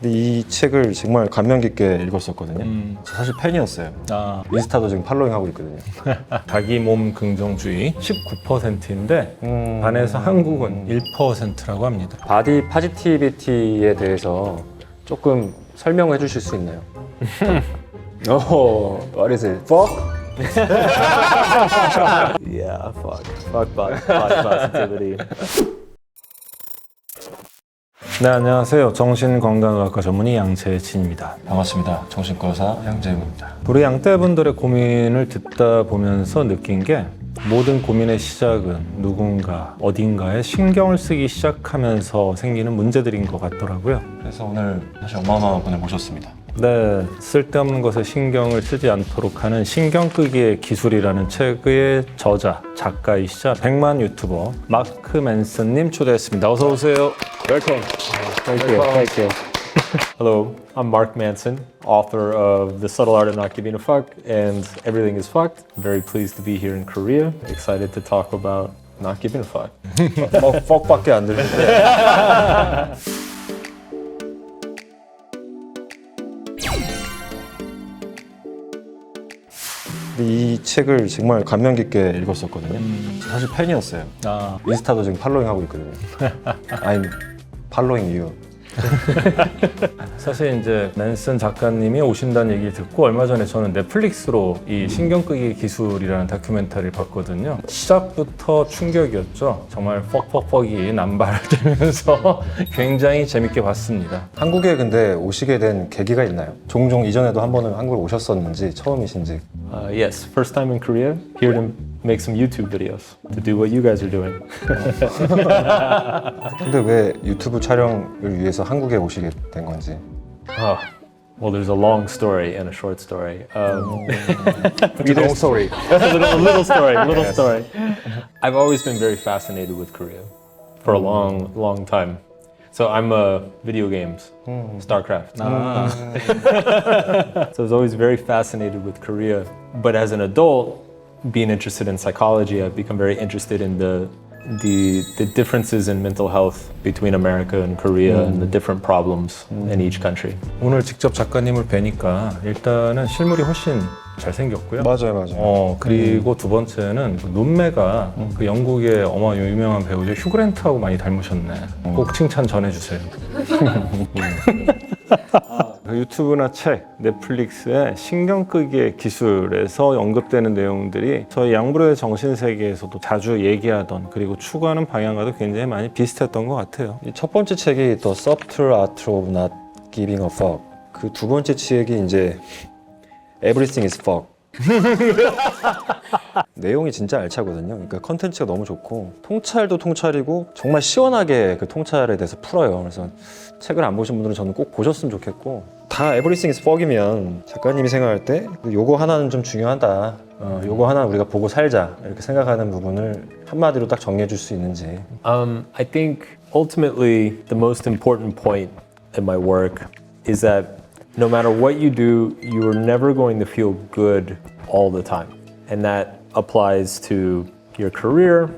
근데 이 책을 정말 감명 깊게 읽었었거든요. 음. 사실 팬이었어요. 아, 인스타도 지금 팔로잉 하고 있거든요. 자기 몸 긍정주의 19%인데 음. 반해서 한국은 1%라고 합니다. 바디 파지티비티에 대해서 조금 설명해 주실 수 있나요? 오, what is it? Fuck? Yeah, fuck. Fuck body, body positivity. 네, 안녕하세요. 정신건강의학과 전문의 양재진입니다. 반갑습니다. 정신과의사 양재웅입니다. 우리 양떼분들의 고민을 듣다 보면서 느낀 게 모든 고민의 시작은 누군가 어딘가에 신경을 쓰기 시작하면서 생기는 문제들인 것 같더라고요. 그래서 오늘 사실 어마어마한 분을 모셨습니다. 네, 쓸데없는 것에 신경을 쓰지 않도록 하는 신경 끄기의 기술이라는 책의 저자, 작가이시자 백만 유튜버 마크 맨슨님 초대했습니다. 어서 오세요. Welcome. Thank you. Thank you. Hello, I'm Mark Manson, author of The Subtle Art of Not Giving a Fuck and Everything is Fucked. Very pleased to be here in Korea. Excited to talk about not giving a fuck. 뭐, 퍽밖에 안 들리는데. 이 책을 정말 감명 깊게 읽었었거든요. 사실 팬이었어요. 아, 인스타도 지금 팔로잉 하고 있거든요. I'm following you. 사실 이제 맨슨 작가님이 오신다는 얘기를 듣고 얼마 전에 저는 넷플릭스로 이 신경 끄기 기술이라는 다큐멘터리를 봤거든요. 시작부터 충격이었죠. 정말 퍽퍽퍽이 남발되면서 굉장히 재밌게 봤습니다. 한국에 근데 오시게 된 계기가 있나요? 종종 이전에도 한 번은 한국에 오셨었는지 처음이신지. Uh, yes, first time in Korea. Here to make some YouTube videos to do what you guys are doing. 근데 왜 유튜브 촬영을 위해서 한국에 오시게 된 건지. Oh, well, there's a long story and a short story. Um, Long story. a little, a little story, a little story. I've always been very fascinated with Korea for a long, long time. So I'm a video games, StarCraft. so I was always very fascinated with Korea. But as an adult, being interested in psychology, I've become very interested in the the, the differences in mental health between America and Korea and the different problems in each country. 오늘 직접 작가님을 뵈니까 일단은 실물이 훨씬 잘생겼고요. 맞아요, 맞아요. 어 그리고 두 번째는 그 눈매가 그 영국의 어마 유명한 배우죠 휴그랜트하고 많이 닮으셨네. 꼭 칭찬 전해주세요. 그 유튜브나 책, 넷플릭스의 신경 끄기의 기술에서 언급되는 내용들이 저희 양브로의 정신 세계에서도 자주 얘기하던 그리고 추구하는 방향과도 굉장히 많이 비슷했던 것 같아요. 이 첫 번째 책이 The Subtle Art of Not Giving a Fuck. 그 두 번째 책이 이제 Everything is Fuck. 내용이 진짜 알차거든요. 그러니까 컨텐츠가 너무 좋고 통찰도 통찰이고 정말 시원하게 그 통찰에 대해서 풀어요. 그래서 책을 안 보신 분들은 저는 꼭 보셨으면 좋겠고 다 Everything is Fuck이면 작가님이 생각할 때 요거 하나는 좀 중요하다. 어, 요거 하나 우리가 보고 살자 이렇게 생각하는 부분을 한마디로 딱 정리해 줄 수 있는지 Um, I think ultimately the most important point in my work is that no matter what you do, you are never going to feel good all the time. And that applies to your career,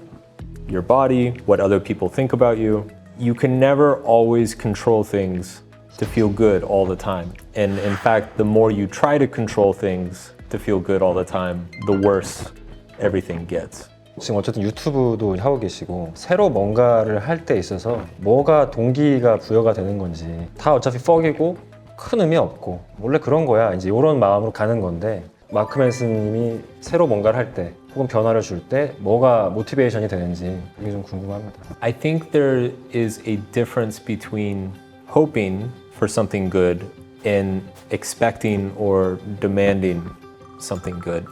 your body, what other people think about you. You can never always control things to feel good all the time. And in fact, the more you try to control things to feel good all the time, the worse everything gets. 지금 어쨌든 유튜브도 하고 계시고 새로 뭔가를 할 때 있어서 뭐가 동기가 부여가 되는 건지 다 어차피 퍽이고 큰 의미 없고 원래 그런 거야 이제 이런 마음으로 가는 건데 마크 맨스님이 새로 뭔가를 할 때 혹은 변화를 줄 때 뭐가 모티베이션이 되는지 그게 좀 궁금합니다. I think there is a difference between hoping for something good and expecting or demanding something good.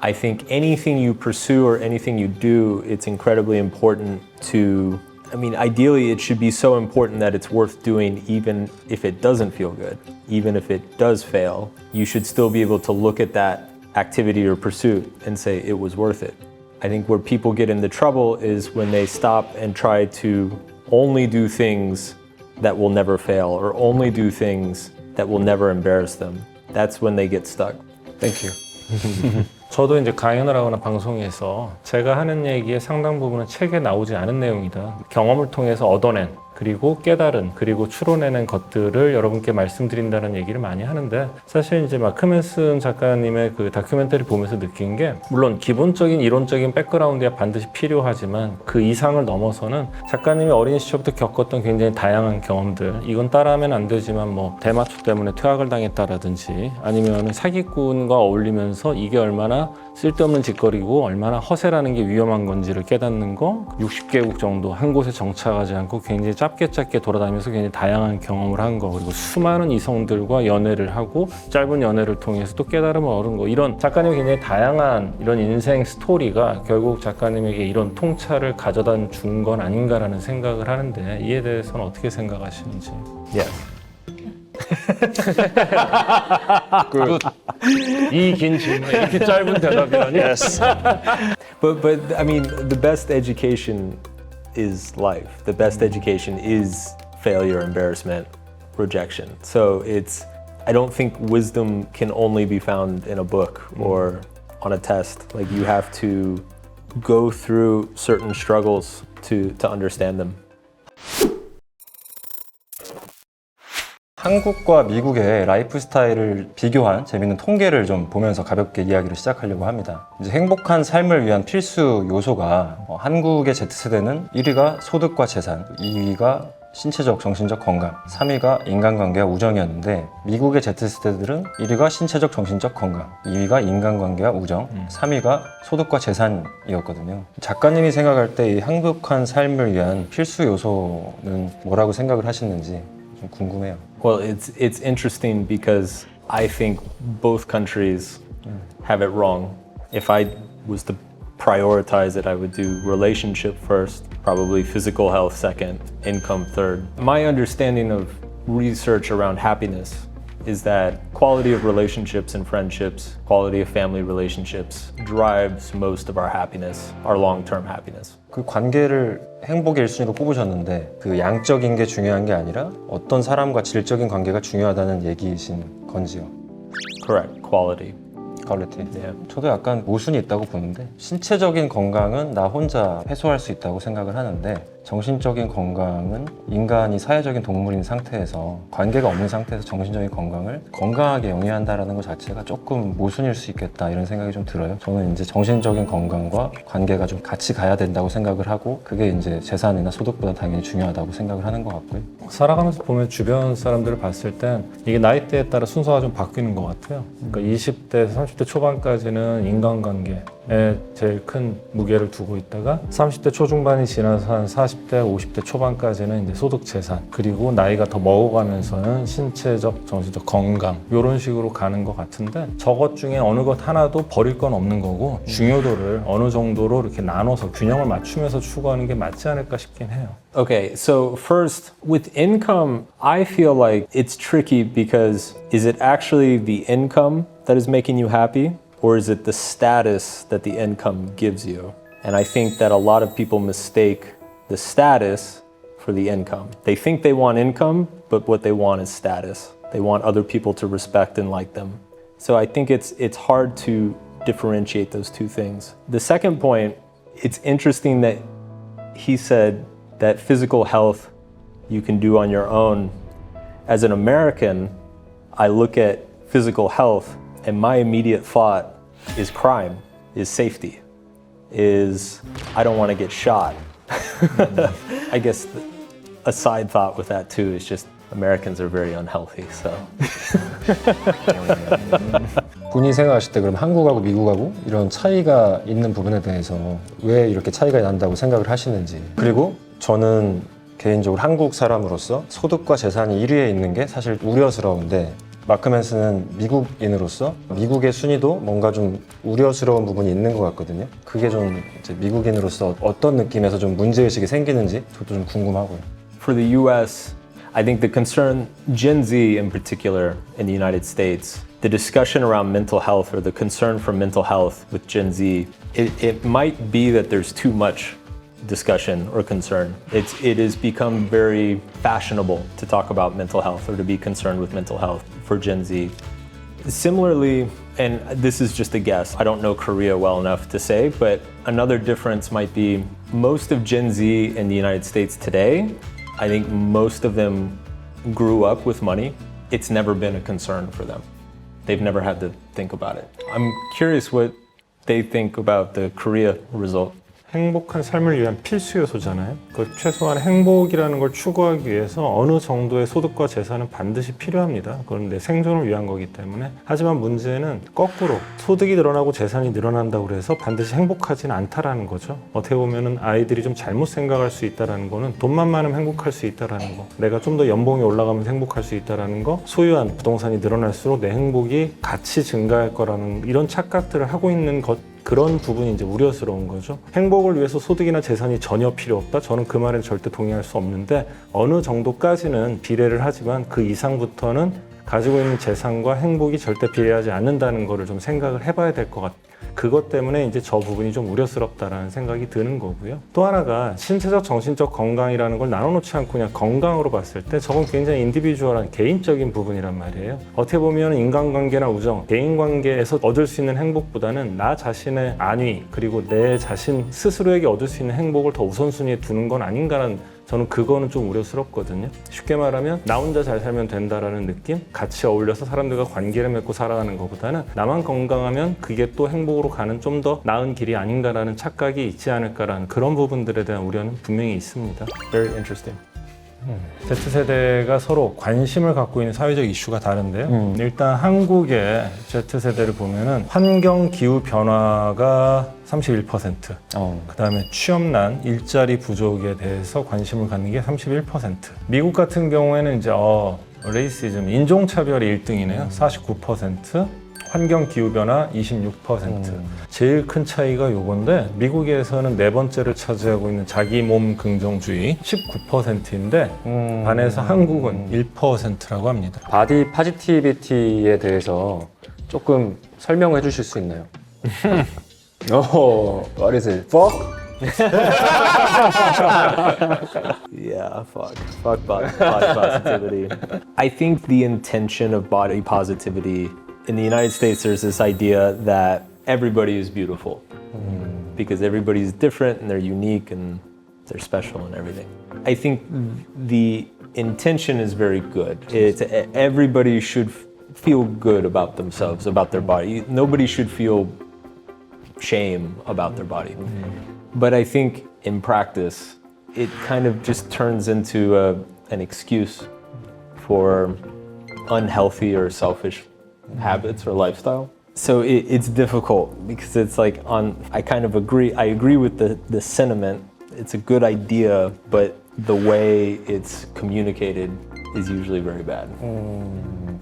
I think anything you pursue or anything you do, it's incredibly important to. I mean, ideally, it should be so important that it's worth doing even if it doesn't feel good. Even if it does fail, you should still be able to look at that activity or pursuit and say it was worth it. I think where people get into trouble is when they stop and try to only do things that will never fail or only do things that will never embarrass them. That's when they get stuck. Thank you. 저도 이제 강연을 하거나 방송에서 제가 하는 얘기의 상당 부분은 책에 나오지 않은 내용이다. 경험을 통해서 얻어낸 그리고 깨달은 그리고 추론해낸 것들을 여러분께 말씀드린다는 얘기를 많이 하는데 사실 이제 마크 맨슨 작가님의 그 다큐멘터리 보면서 느낀 게 물론 기본적인 이론적인 백그라운드야 반드시 필요하지만 그 이상을 넘어서는 작가님이 어린 시절부터 겪었던 굉장히 다양한 경험들 이건 따라하면 안 되지만 뭐 대마초 때문에 퇴학을 당했다라든지 아니면 사기꾼과 어울리면서 이게 얼마나 쓸데없는 짓거리고 얼마나 허세라는 게 위험한 건지를 깨닫는 거 60개국 정도 한 곳에 정착하지 않고 굉장히 짧게 짧게 돌아다니면서 굉장히 다양한 경험을 한 거 그리고 수많은 이성들과 연애를 하고 짧은 연애를 통해서 또 깨달음을 얻은 거. 이런 작가님의 굉장히 다양한 이런 인생 스토리가 결국 작가님에게 이런 통찰을 가져다 준 건 아닌가라는 생각을 하는데 이에 대해서는 어떻게 생각하시는지. Yes. 이긴 질문에 이렇게 짧은 대답이라니? But but I mean, the best education is life. The best education is failure, embarrassment, rejection. So it's I don't think wisdom can only be found in a book mm-hmm. or on a test. Like you have to go through certain struggles to to understand them. 한국과 미국의 라이프 스타일을 비교한 재밌는 통계를 좀 보면서 가볍게 이야기를 시작하려고 합니다. 이제 행복한 삶을 위한 필수 요소가 어, 한국의 Z세대는 1위가 소득과 재산, 2위가 신체적, 정신적 건강, 3위가 인간관계와 우정이었는데 미국의 Z세대들은 1위가 신체적, 정신적 건강, 2위가 인간관계와 우정, 3위가 소득과 재산이었거든요. 작가님이 생각할 때 이 행복한 삶을 위한 필수 요소는 뭐라고 생각을 하시는지 좀 궁금해요. Well, it's it's interesting because I think both countries have it wrong. If I was to prioritize it, I would do relationship first, probably physical health second, income third. My understanding of research around happiness is that quality of relationships and friendships, quality of family relationships drives most of our happiness, our long-term happiness. 그 관계를 행복의 1순위로 뽑으셨는데 그 양적인 게 중요한 게 아니라 어떤 사람과 질적인 관계가 중요하다는 얘기이신 건지요. Correct. Quality. 퀄리티. Yeah. 저도 약간 모순이 있다고 보는데 신체적인 건강은 나 혼자 해소할 수 있다고 생각을 하는데 정신적인 건강은 인간이 사회적인 동물인 상태에서 관계가 없는 상태에서 정신적인 건강을 건강하게 영위한다라는 것 자체가 조금 모순일 수 있겠다 이런 생각이 좀 들어요. 저는 이제 정신적인 건강과 관계가 좀 같이 가야 된다고 생각을 하고 그게 이제 재산이나 소득보다 당연히 중요하다고 생각을 하는 것 같고요. 살아가면서 보면 주변 사람들을 봤을 땐 이게 나이대에 따라 순서가 좀 바뀌는 것 같아요. 그러니까 20대, 30대 초반까지는 인간관계에 제일 큰 무게를 두고 있다가 30대 초중반이 지나서 한 40대, 50대 초반까지는 이제 소득 재산 그리고 나이가 더 먹어가면서는 신체적, 정신적 건강 이런 식으로 가는 것 같은데 저것 중에 어느 것 하나도 버릴 건 없는 거고 중요도를 어느 정도로 이렇게 나눠서 균형을 맞추면서 추구하는 게 맞지 않을까 싶긴 해요. Okay, so first, with income, I feel like it's tricky because is it actually the income that is making you happy, or is it the status that the income gives you? And I think that a lot of people mistake the status for the income. They think they want income, but what they want is status. They want other people to respect and like them. So I think it's it's hard to differentiate those two things. The second point, it's interesting that he said that physical health you can do on your own. As an American, I look at physical health and my immediate thought is crime, is safety, is I don't want to get shot. I guess a side thought with that too is just Americans are very unhealthy. So 본인이 생각하실 때 그럼 한국하고 미국하고 이런 차이가 있는 부분에 대해서 왜 이렇게 차이가 난다고 생각을 하시는지 그리고 저는 개인적으로 한국 사람으로서 소득과 재산이 1위에 있는 게 사실 우려스러운데 마크 맨스는 미국인으로서 미국의 순위도 뭔가 좀 우려스러운 부분이 있는 것 같거든요. 그게 좀 이제 미국인으로서 어떤 느낌에서 좀 문제의식이 생기는지 저도 좀 궁금하고요. for the US, I think the concern, Gen Z in particular in the United States, the discussion around mental health or the concern for mental health with Gen Z, it, it might be that there's too much discussion or concern. It's, it has become very fashionable to talk about mental health or to be concerned with mental health for Gen Z. Similarly, and this is just a guess, I don't know Korea well enough to say, but another difference might be most of Gen Z in the United States today I think most of them grew up with money. It's never been a concern for them. They've never had to think about it. I'm curious what they think about the Korea result. 행복한 삶을 위한 필수 요소잖아요. 그 최소한 행복이라는 걸 추구하기 위해서 어느 정도의 소득과 재산은 반드시 필요합니다. 내 생존을 위한 거기 때문에. 하지만 문제는 거꾸로 소득이 늘어나고 재산이 늘어난다고 해서 반드시 행복하지는 않다라는 거죠. 어떻게 보면은 아이들이 좀 잘못 생각할 수 있다라는 거는 돈만 많으면 행복할 수 있다라는 거. 내가 좀 더 연봉이 올라가면서 행복할 수 있다라는 거. 소유한 부동산이 늘어날수록 내 행복이 같이 증가할 거라는 이런 착각들을 하고 있는 것 그런 부분이 이제 우려스러운 거죠. 행복을 위해서 소득이나 재산이 전혀 필요 없다. 저는 그 말엔 절대 동의할 수 없는데 어느 정도까지는 비례를 하지만 그 이상부터는 가지고 있는 재산과 행복이 절대 비례하지 않는다는 거를 좀 생각을 해봐야 될 것 같아요. 그것 때문에 이제 저 부분이 좀 우려스럽다라는 생각이 드는 거고요. 또 하나가 신체적, 정신적 건강이라는 걸 나눠놓지 않고 그냥 건강으로 봤을 때 저건 굉장히 인디비주얼한 개인적인 부분이란 말이에요. 어떻게 보면 인간관계나 우정, 대인관계에서 얻을 수 있는 행복보다는 나 자신의 안위 그리고 내 자신 스스로에게 얻을 수 있는 행복을 더 우선순위에 두는 건 아닌가라는 저는 그거는 좀 우려스럽거든요. 쉽게 말하면 나 혼자 잘 살면 된다라는 느낌, 같이 어울려서 사람들과 관계를 맺고 살아가는 것보다는 나만 건강하면 그게 또 행복으로 가는 좀 더 나은 길이 아닌가라는 착각이 있지 않을까라는 그런 부분들에 대한 우려는 분명히 있습니다. Very interesting. Z세대가 서로 관심을 갖고 있는 사회적 이슈가 다른데요. 일단 한국의 Z세대를 보면은 환경 기후 변화가 31%, 어. 그다음에 취업난, 일자리 부족에 대해서 관심을 갖는 게 31%. 미국 같은 경우에는 이제 어, 레이시즘, 인종차별이 1등이네요. 49%. 환경 기후 변화 26%. 제일 큰 차이가 요건데 미국에서는 네 번째를 차지하고 있는 자기 몸 긍정주의 19%인데 음. 반해서 한국은 1%라고 합니다. 바디 파지티비티에 대해서 조금 설명해 주실 수 있나요? 어, what is it? Fuck? Yeah, fuck. Fuck body, body positivity. I think the intention of body positivity in the United States, there's this idea that everybody is beautiful because everybody's different and they're unique and they're special and everything. I think the intention is very good. It's everybody should feel good about themselves, about their body. Nobody should feel shame about their body. But I think in practice, it kind of just turns into a, an excuse for unhealthy or selfish habits or lifestyle. So it, it's difficult because it's like on. I kind of agree. I agree with the the sentiment. It's a good idea, but the way it's communicated is usually very bad.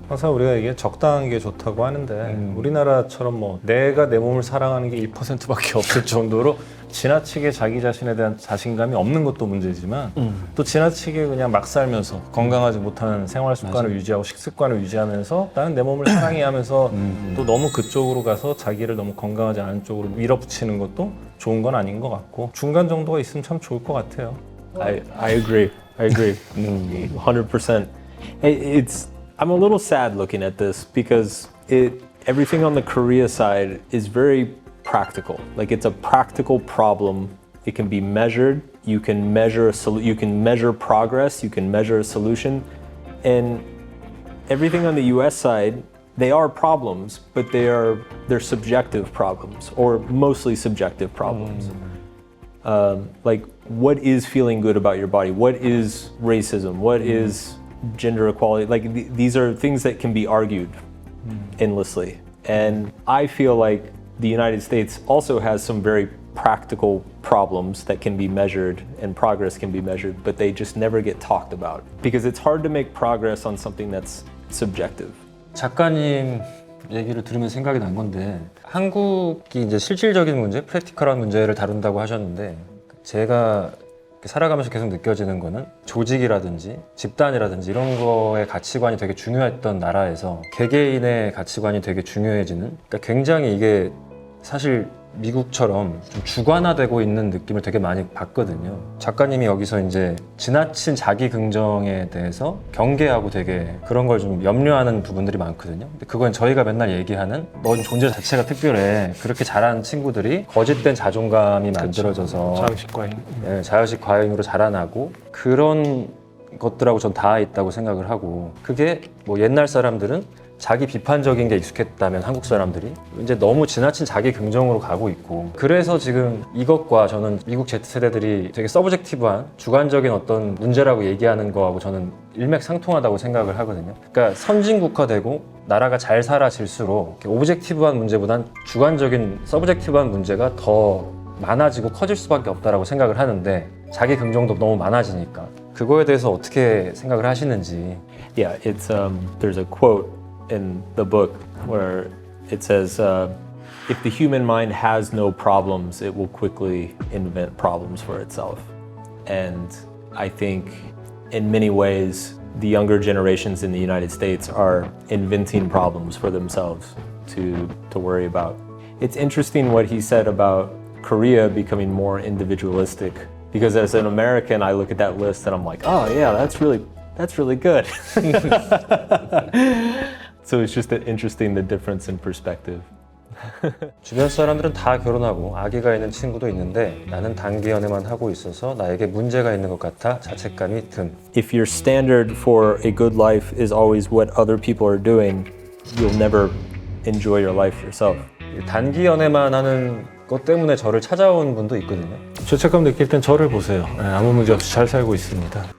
항상 우리가 이게 적당한 게 좋다고 하는데 우리나라처럼 뭐 내가 내 몸을 사랑하는 게 1%밖에 없을 정도로 지나치게 자기 자신에 대한 자신감이 없는 것도 문제지만 또 지나치게 그냥 막 살면서 건강하지 못한 생활 습관을 유지하고 식습관을 유지하면서 나는 내 몸을 사랑해 하면서 또 너무 그쪽으로 가서 자기를 너무 건강하지 않은 쪽으로 밀어붙이는 것도 좋은 건 아닌 것 같고 중간 정도가 있으면 참 좋을 것 같아요. I, I agree. I agree. 100%. It, it's I'm a little sad looking at this because it everything on the Korea side is very practical. Like it's a practical problem. It can be measured. You can measure a sol- you can measure progress, you can measure a solution. And everything on the US side, they are problems, but they are they're subjective problems or mostly subjective problems. Mm-hmm. Um, like what is feeling good about your body? What is racism? What mm-hmm. is gender equality? Like th- these are things that can be argued mm-hmm. endlessly. And i feel like the united states also has some very practical problems that can be measured and progress can be measured but they just never get talked about because it's hard to make progress on something that's subjective 작가님 얘기를 들으면 생각이 난 건데 한국이 이제 실질적인 문제, 프랙티컬한 문제를 다룬다고 하셨는데 제가 살아가면서 계속 느껴지는 거는 조직이라든지 집단이라든지 이런 거의 가치관이 되게 중요했던 나라에서 개개인의 가치관이 되게 중요해지는 그러니까 굉장히 이게 사실 미국처럼 좀 주관화되고 있는 느낌을 되게 많이 받거든요. 작가님이 여기서 이제 지나친 자기 긍정에 대해서 경계하고 되게 그런 걸 좀 염려하는 부분들이 많거든요. 근데 그건 저희가 맨날 얘기하는 넌 존재 자체가 특별해. 그렇게 자란 친구들이 거짓된 자존감이 만들어져서 자의식 과잉. 예, 자의식 과잉으로 자라나고 그런 것들하고 전 다 있다고 생각을 하고 그게 뭐 옛날 사람들은 자기 비판적인 게 익숙했다면 한국 사람들이 이제 너무 지나친 자기 긍정으로 가고 있고 그래서 지금 이것과 저는 미국 Z세대들이 되게 서브젝티브한 주관적인 어떤 문제라고 얘기하는 거하고 저는 일맥상통하다고 생각을 하거든요. 그러니까 선진국화되고 나라가 잘 살아질수록 오브젝티브한 문제보단 주관적인 서브젝티브한 문제가 더 많아지고 커질 수밖에 없다라고 생각을 하는데 자기 긍정도 너무 많아지니까 그거에 대해서 어떻게 생각을 하시는지 Yeah, it's um, there's a quote in the book where it says, uh, "If the human mind has no problems, it will quickly invent problems for itself." And I think, in many ways, the younger generations in the United States are inventing problems for themselves to to worry about. It's interesting what he said about Korea becoming more individualistic. Because as an American, I look at that list and I'm like, oh yeah, that's really that's really good. so it's just interesting the difference in perspective. 주변 사람들은 다 결혼하고 아기가 있는 친구도 있는데 나는 단기 연애만 하고 있어서 나에게 문제가 있는 것 같아 자책감이 든. If your standard for a good life is always what other people are doing, you'll never enjoy your life yourself. 단기 연애만 하는 것 때문에 저를 찾아온 분도 있거든요. 죄책감 느낄 땐 저를 보세요. 네, 아무 문제 없이 잘 살고 있습니다.